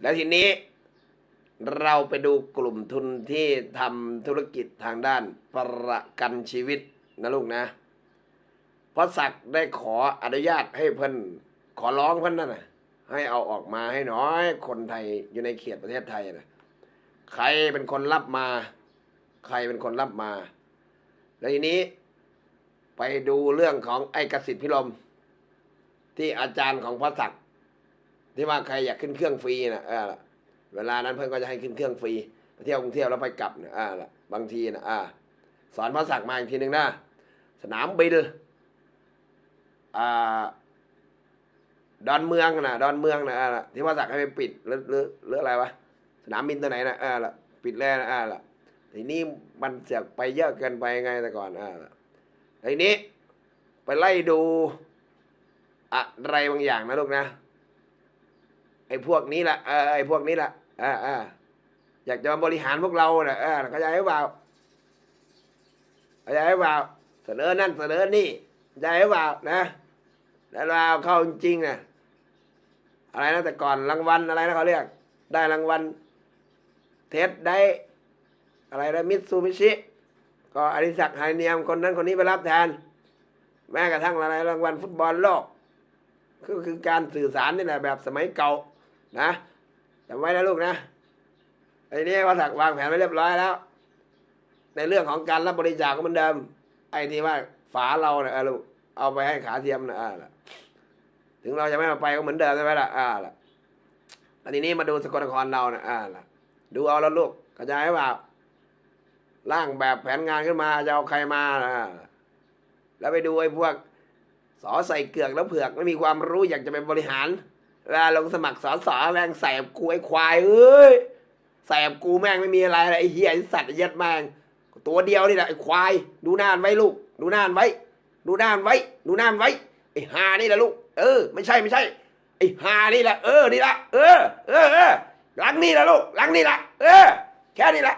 แล้วทีนี้เราไปดูกลุ่มทุนที่ทำธุรกิจทางด้านประกันชีวิตนะลูกนะเพราะศักดิ์ได้ขออนุญาตให้เพิ่นขอร้องเพิ่นนั่นนะให้เอาออกมาให้น้อย คนไทยอยู่ในเขตประเทศไทยนะใครเป็นคนรับมา ใครเป็นคนรับมา แล้วทีนี้ไปดูเรื่องของไอ้กสิทธิพิรมที่อาจารย์ของพระศักดิ์ ที่ว่าใครอยากขึ้นเครื่องฟรีนะเออเวลานั้นเพื่อนก็จะให้ขึ้นเครื่องฟรีเที่ยวกรุงเทพแล้วไปกลับนะอ่าล่ะบางทีนะอ่าสอนภาษามาอีกทีหนึ่งนะสนามบินอ่าดอนเมืองนะดอนเมืองนะอ่าล่ะที่ภาษาให้ไปปิดหรือหรือหรืออะไรวะสนามบินตัวไหนนะอ่าล่ะปิดแล้วนะอ่าล่ะทีนี้มันเสียไปเยอะเกินไปไงแต่ก่อนอ่าล่ะทีนี้ไปไล่ดูอะไรบางอย่างนะลูกนะ ไอ้พวกนี้แหละเออไอ้พวกนี้แหละออเอออยากจะมาบริหารพวกเราเน่ะเออเข้าใจหรือเปล่าเข้าใจหรือเปล่าเสนอนั่นเสนอนี่เข้าใจหรือเปล่านะแล้วเราเข้าจริงๆนะอะไรนะแต่ก่อนรางวัลอะไรนะเขาเรียก ได้รางวัลเทสได้ อะไรนะมิตซูมิชิ ก็อริศักดิ์ไฮเนียมคนนั้นคนนี้ไปรับแทน แม้กระทั่งอะไรรางวัลฟุตบอลโลกก็คือการสื่อสารนี่แหละแบบสมัยเก่า นะจำไว้นะลูกนะไอ้นี่ว่าถักวางแผนไว้เรียบร้อยแล้ว ในเรื่องของการรับบริจาคก็เหมือนเดิม ไอ้ที่ว่าฝาเราเนี่ยลูกเอาไปให้ขาเทียมนะอ่าล่ะถึงเราจะไม่มาไปก็เหมือนเดิมใช่ไหมล่ะอ่าล่ะอันนี้มาดูสกลนครเรานะอ่าล่ะ ดูเอาแล้วลูกกระจายเปล่าร่างแบบแผนงานขึ้นมาจะเอาใครมานะแล้วไปดูไอ้พวกสอใส่เกือกแล้วเผือกไม่มีความรู้อยากจะเป็นบริหาร เวลาลงสมัครสอสอแม่งใส่บกูไอ้ควายเอ้ยใส่บกูแม่งไม่มีอะไรเลยไอ้เหี้ยไอ้สัตว์ไอเยัดแม่งตัวเดียวนี่แหละไอ้ควาย ดูนานไว้ลูก ดูนานไว้ ดูนานไว้ ดูนานไว้ไอ้หานี่แหละลูก เออ ไม่ใช่ไม่ใช่ไอ้หานี่แหละเออนี่ละเออเออเออหลังนี่แหละลูกหลังนี่ละเออ แค่นี้แหละ